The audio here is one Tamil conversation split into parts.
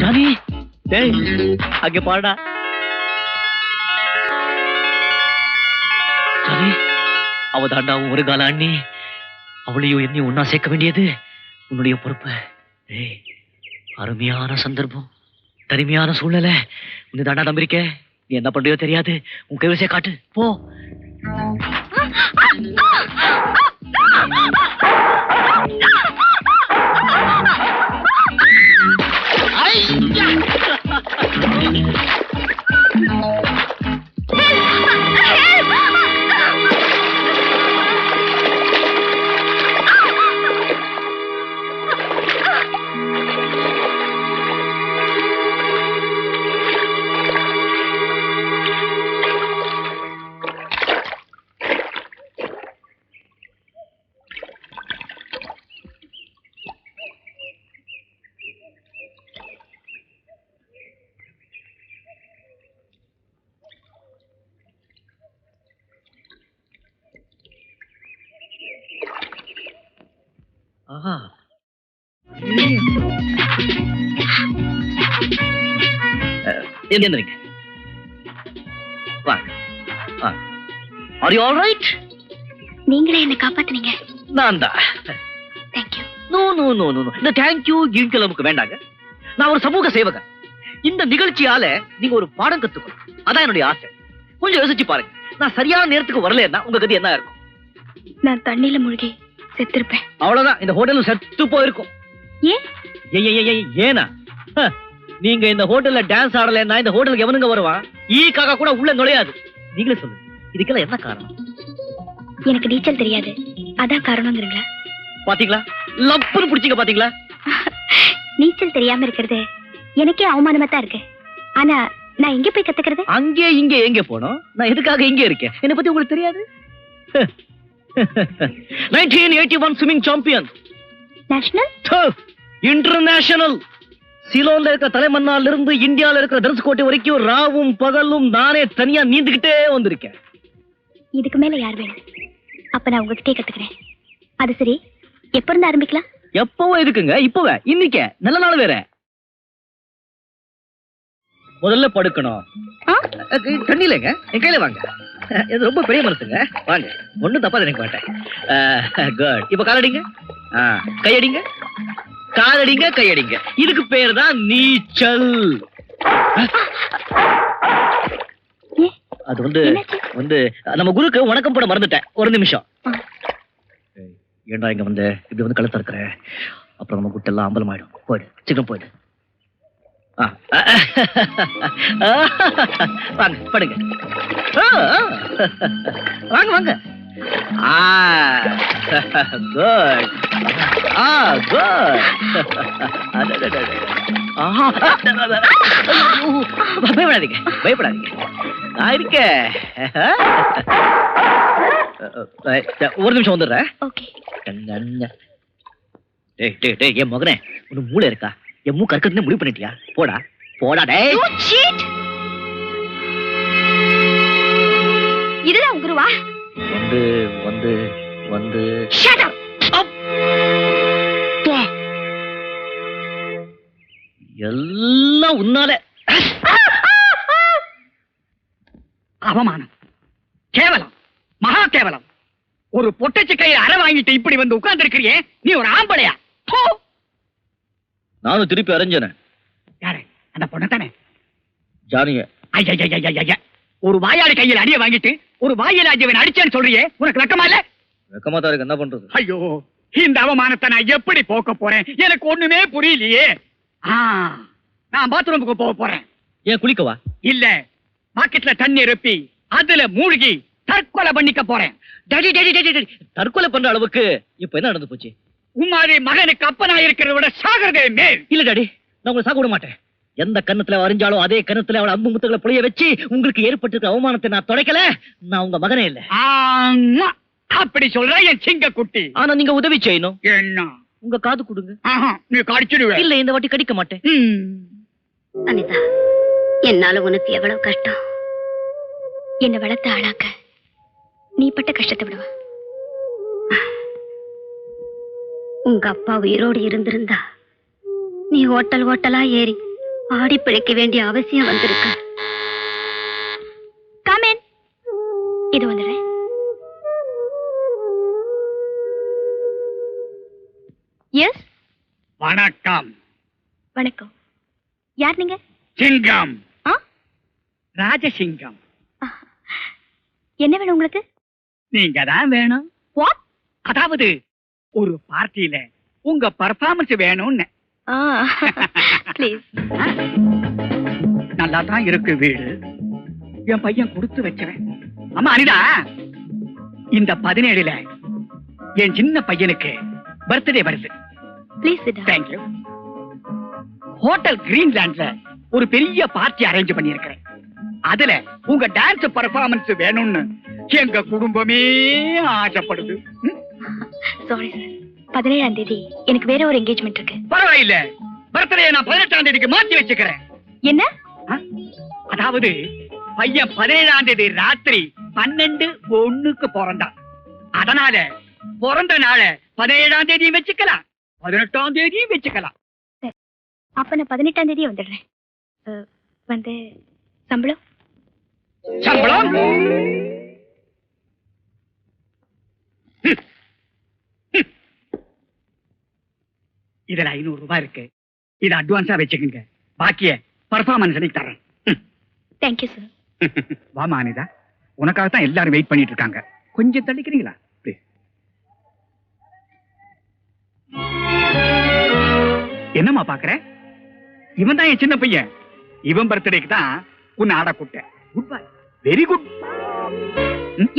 ஜானி டேய் அங்க பாருடா. ஜானி அவ தாண்டா ஒரு கால அண்ணி. அவளையும் என்னையும் ஒன்னா சேர்க்க வேண்டியது உன்னுடைய பொறுப்பு. டேய் அருமையான சந்தர்ப்பம் தனிமையான சூழ்நிலை. உன்னை தாண்டா நம்பிருக்க நீ என்ன பண்றியோ தெரியாது. உன் கைவசே காட்டு. போ. Thank you. எந்திரிங்க வாங்க. வாங்க ஆர் யூ ஆல் ரைட் நீங்களே என்ன காப்பாத்துனீங்க. நான் தான். Thank you no no no no no இந்த தேங்க்யூ கிங்கிள் நமக்கு வேண்டாங்க. நான் ஒரு சமூக சேவகன். இந்த நிகழ்ச்சியால நீங்க ஒரு பாடம் கத்துக்கணும். அதான் என்னுடைய ஆசை. கொஞ்சம் யோசிச்சு பாருங்க. நான் சரியான நேரத்துக்கு வரலன்னா உங்க கதி என்ன இருக்கும்? நான் தண்ணியில மூழ்கி செத்திருப்பேன். அவ்வளவுதான். இந்த ஹோட்டல் செத்து போயிருக்கும். ஏன்? ஏனா? நீங்க இந்த ஹோட்டல்ல டான்ஸ் ஆடலைன்னா இந்த ஹோட்டலுக்கு எவனுங்க வருவான் ஈ காக்கா கூட உள்ள நுழையாது. நீங்களே சொல்லுங்க இதுக்கெல்லாம் என்ன காரணம்? எனக்கு நீச்சல் தெரியாது. அதான் காரணங்கிறீங்களா? பாத்தீங்களா? லப்புன்னு பிடிச்சிங்க பாத்தீங்களா? நீச்சல் தெரியாம இருக்கிறது எனக்கே அவமானமா தான் இருக்கு. ஆனா நான் எங்க போய் கத்துக்கிறது? அங்கே இங்க எங்க போனோம்? நான் எதுக்காக இங்க இருக்கேன்? என்ன பத்தி உங்களுக்கு தெரியாது? Nineteen eighty one swimming champion national international சிலோன்ல இருக்கிற தலைமன்னால இருந்து இந்தியால இருக்கிற தனுஷ்கோட்டை வரைக்கும் ராவும் பகலும் நானே தனியா நீந்துகிட்டே வந்திருக்கேன். இதுக்கு மேல யார் வேணும்? அப்ப நான் உங்ககிட்டே கத்துக்கிறேன். அது சரி எப்ப இருந்து ஆரம்பிக்கலாம்? எப்பவோ இருக்குங்க இப்பவே இன்னைக்கே நல்ல நாள் வேற. முதல்ல படுக்கணும். தண்ணியிலங்க என் கையில வாங்க. இது ரொம்ப பெரிய மனசுங்க. வாங்க. ஒண்ணும் தப்பா நினைக்க மாட்டேன். குட் இப்ப காலடிங்க? கையடிங்க? காலடிங்க கையடிங்க. இதுக்கு பேர் தான் நீச்சல். அது வந்து? வந்து நம்ம குருக்கு வணக்கம் போட மறந்துட்டேன். ஒரு நிமிஷம். ஏன்டா இங்க வந்து இப்படி வந்து கழுத்த இருக்கிற? அப்புறம் நம்ம குட்டெல்லாம் அம்பலம் ஆயிடும் போயிடு. சீக்கிரம் போயிடு. வாங்க படுங்க. வாங்க வாங்க. குட் ஆ. குட் பயப்படாதீங்க பயப்படாதீங்க நான் இருக்கேன் ஒரு நிமிஷம் வந்துடுறேன் ஓகே டேய் டேய் என் மகனே உனக்கு மூளை இருக்கா என் மூக்கு கற்கிறதுன்னு முடிவு பண்ணிட்டியா? போடா. போடா டேய். இதுதான் குருவா? வந்து வந்து வந்து. Shut up. அப்பா. எல்லாம் உன்னால. அவமானம். கேவலம். மகா கேவலம். ஒரு பொட்டச்சு கையில அரை வாங்கிட்டு இப்படி வந்து உட்கார்ந்து இருக்கிறியே நீ ஒரு ஆம்பளையா. நானும் திருப்பி அரைஞ்சனேன் யாரு? அந்த பொண்ணு தானே ஜானிய ஒரு வாயாடி கையில் அடிய வாங்கிட்டு ஒரு வாயில அஜவன் அடிச்சேன்னு சொல்றியே? உனக்கு வெக்கமா இல்ல? வெக்கமா தான் இருக்கு. என்ன பண்றது? ஐயோ இந்த அவமானத்தை நான் எப்படி போக்க போறேன்? எனக்கு ஒண்ணுமே புரியலையே. ஆ, நான் பாத்ரூமுக்கு போக போறேன். ஏன் குளிக்கவா இல்ல பாக்கெட்ல தண்ணி ரொப்பி அதுல மூழ்கி தற்கொலை பண்ணிக்க போறேன். டேடி டேடி டேடி டேடி தற்கொலை பண்ற அளவுக்கு இப்ப என்ன நடந்து போச்சு? உமாரி மகனுக்கு அப்பனா இருக்கிறத விட சாகிறதே மேல். இல்ல டாடி நான் உங்களை சாக விட மாட்டேன். எந்த கன்னத்துல வரைஞ்சாலும் அதே கன்னத்துல அவளை அம்பு முத்துக்களை புளிய வச்சு உங்களுக்கு ஏற்பட்டிருக்க அவமானத்தை நான் தொடக்கல. நான் உங்க மகனே இல்ல. ஆமா, அப்படி சொல்ற என் சிங்க குட்டி. ஆனா நீங்க உதவி செய்யணும். என்ன? உங்க காது கொடுங்க. ஆஹா, நீ கடிச்சிடுவே. இல்ல இந்த வாட்டி கடிக்க மாட்டேன். அனிதா என்னால உனக்கு எவ்வளவு கஷ்டம்? என்னை வளர்த்த ஆளாக்க நீ பட்ட கஷ்டத்தை விடுவா? உங்க அப்பா உயிரோடு இருந்திருந்தா நீ ஹோட்டல் ஹோட்டலா ஏறி ஆடி பிழைக்க வேண்டிய அவசியம் வந்திருக்கு. காமேன் இது வந்துடுறேன் எஸ் வணக்கம். வணக்கம். யார் நீங்க? சிங்கம். ராஜசிங்கம். என்ன வேணும் உங்களுக்கு? நீங்க தான் வேணும் அதாவது ஒரு பார்ட்டியில உங்க பர்ஃபார்மன்ஸ் வேணும்னு. நல்லா தான் இருக்கு வீடு. என் பையன் கொடுத்து வச்சவன். அம்மா அனிதா இந்த பதினேழுல என் சின்ன பையனுக்கு பர்த்டே வருது. தேங்க்யூ ஹோட்டல் கிரீன்லாண்ட்ல ஒரு பெரிய பார்ட்டி அரேஞ்ச் பண்ணியிருக்கிறேன். அதுல உங்க டான்ஸ் பர்ஃபார்மன்ஸ் வேணும்னு எங்க குடும்பமே ஆசைப்படுது. சாரி சார் பதினேழாம் தேதி எனக்கு வேற ஒரு என்கேஜ்மெண்ட் இருக்கு. பரவாயில்ல. பர்த்டே நான் பதினெட்டாம் தேதிக்கு மாத்தி வச்சுக்கிறேன். என்ன? அதாவது பையன் பதினேழாம் தேதி ராத்திரி பன்னெண்டு ஒண்ணுக்கு பிறந்தான். அதனால பிறந்த நாள பதினேழாம் தேதியும் வச்சுக்கலாம். பதினெட்டாம் தேதியும் வச்சுக்கலாம். அப்ப நான் பதினெட்டாம் தேதியே வந்துடுறேன். வந்து சம்பளம்? சம்பளம்? இதுல ஐநூறு ரூபாய் இருக்கு. இத அட்வான்ஸா வச்சுக்கோங்க. பாக்கிய பர்ஃபார்மன்ஸ் அன்னைக்கு தரேன். தேங்க்யூ சார் வாமா அனிதா. உனக்காக தான் எல்லாரும் வெயிட் பண்ணிட்டு இருக்காங்க. கொஞ்சம் தள்ளிக்கிறீங்களா? ப்ளீஸ். என்னம்மா பாக்குற இவன் தான் என் சின்ன பையன். இவன் பர்த்டேக்கு தான் உன்னை ஆட கூப்பிட்டேன். குட் பை வெரி குட்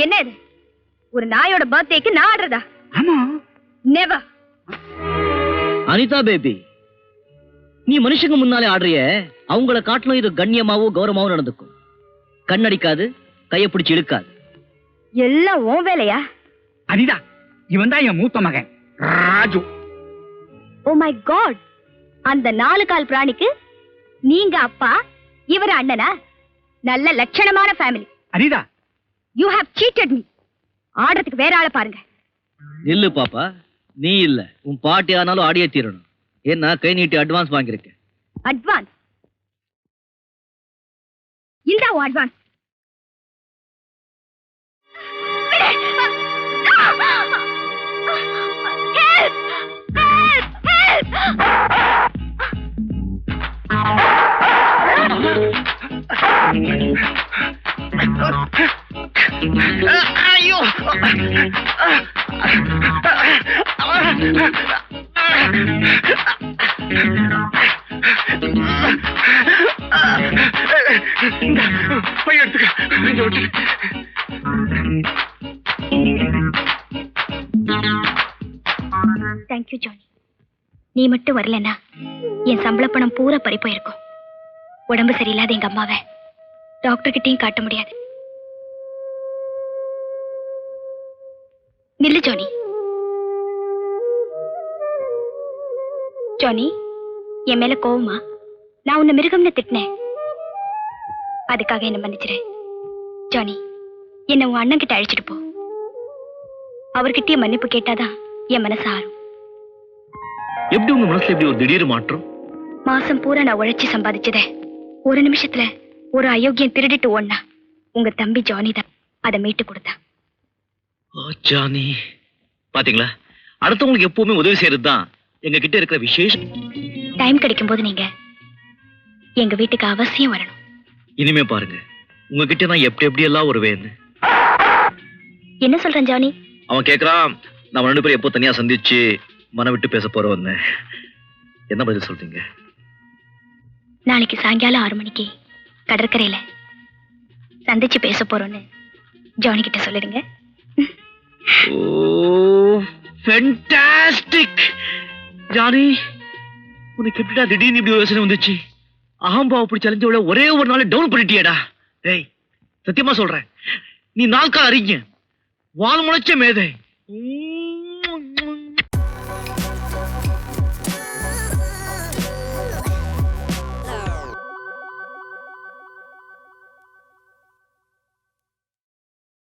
என்ன இது ஒரு நாயோட பர்த்டேக்கு நான் ஆடுறதா? ஆமா. நெவர் அனிதா பேபி நீ மனுஷங்க முன்னாலே ஆடுறிய அவங்கள காட்டிலும் இது கண்ணியமாவோ கௌரவமாவோ நடந்துக்கும். கண்ணடிக்காது கைய பிடிச்சு இழுக்காது. எல்லாம் உன் வேலையா? அனிதா இவன் தான் என் மூத்த மகன் ராஜு. ஓ மை காட் அந்த நாலு கால் பிராணிக்கு நீங்க அப்பா இவர் அண்ணனா? நல்ல லட்சணமான family Anitha. You have cheated me ஆடுறதுக்கு வேற ஆளை பாருங்க. நில்லு பாப்பா. நீ இல்ல. உன் பாட்டி ஆனாலும் ஆடியே தீரணும். ஏன்னா கை நீட்டி அட்வான்ஸ் வாங்கியிருக்கேன். அட்வான்ஸ் இந்த அட்வான்ஸ் ஐயோ போய் எடுத்துக்க தேங்க்யூ ஜானி நீ மட்டும் வரலன்னா என் சம்பள பணம் பூரா பறி போயிருக்கும். உடம்பு சரியில்லாத எங்க அம்மாவை டாக்டர் கிட்டயும் காட்ட முடியாது. நில்லு ஜோனி. ஜானி என் மேல கோவமா? நான் உன்னை மிருகம்னு திட்டினேன். அதுக்காக என்ன மன்னிச்சிரு. ஜானி என்ன உன் அண்ணன் கிட்ட அழைச்சிட்டு போ. அவர்கிட்டயே மன்னிப்பு கேட்டாதான் என் மனசு ஆறும். எப்படி உங்க மனசுல எப்படி ஒரு திடீர் மாற்றம்? மாசம் பூரா நான் உழைச்சி சம்பாதிச்சத ஒரு நிமிஷத்துல ஒரு அயோக்கியம் திருடிட்டு ஓடினா உங்க தம்பி ஜானி தான் அதை மீட்டு கொடுத்தான். ஜானி. பாத்தீங்களா? அடுத்தவங்களுக்கு எப்பவுமே உதவி செய்யறது தான் எங்க கிட்ட இருக்கிற விசேஷம். டைம் கிடைக்கும் போது நீங்க எங்க வீட்டுக்கு அவசியம் வரணும். இனிமே பாருங்க. உங்ககிட்ட நான் எப்படி எப்படி எல்லாம் வருவேன்னு. என்ன சொல்றேன் ஜானி? அவன் கேக்குறான் நம்ம ரெண்டு பேரும் எப்போ தனியா சந்திச்சு மன விட்டு பேச போறோம்னு என்ன? பதில் சொல்றீங்க? நாளைக்கு சாயங்காலம் ஆறு மணிக்கு கடற்கரையில சந்திச்சு பேச போறோம்னு ஜானி கிட்ட சொல்லிடுங்க. ஓ ஃபென்டாஸ்டிக் ஜானி உனக்கு எப்படிடா திடீர்னு இப்படி ஒரு யோசனை வந்துச்சு? அகம்பாவை பிடிச்ச அலைஞ்சவள ஒரே ஒரு நாள் டவுன் பண்ணிட்டியடா. டேய் சத்தியமா சொல்றேன். நீ நாக்கா கால அறிஞ வால் முளைச்ச மேதை.